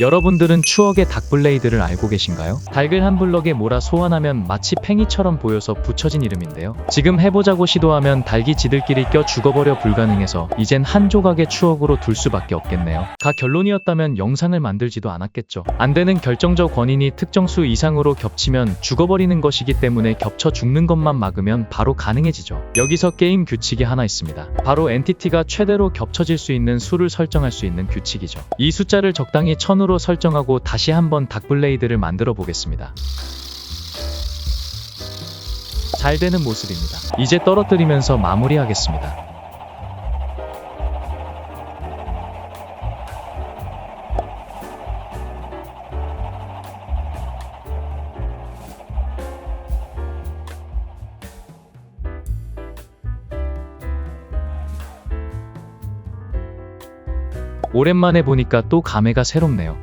여러분들은 추억의 닭블레이드를 알고 계신가요? 닭을 한 블럭에 몰아 소환하면 마치 팽이처럼 보여서 붙여진 이름인데요. 지금 해보자고 시도하면 닭이 지들끼리 껴 죽어버려 불가능해서 이젠 한 조각의 추억으로 둘 수밖에 없겠네요. 가 결론이었다면 영상을 만들지도 않았겠죠. 안 되는 결정적 원인이 특정 수 이상으로 겹치면 죽어버리는 것이기 때문에 겹쳐 죽는 것만 막으면 바로 가능해지죠. 여기서 게임 규칙이 하나 있습니다. 바로 엔티티가 최대로 겹쳐질 수 있는 수를 설정할 수 있는 규칙이죠. 이 숫자를 적당히 1000으로 설정하고 다시 한번 닭블레이드를 만들어 보겠습니다. 잘 되는 모습입니다. 이제 떨어뜨리면서 마무리하겠습니다. 오랜만에 보니까 또 감회가 새롭네요.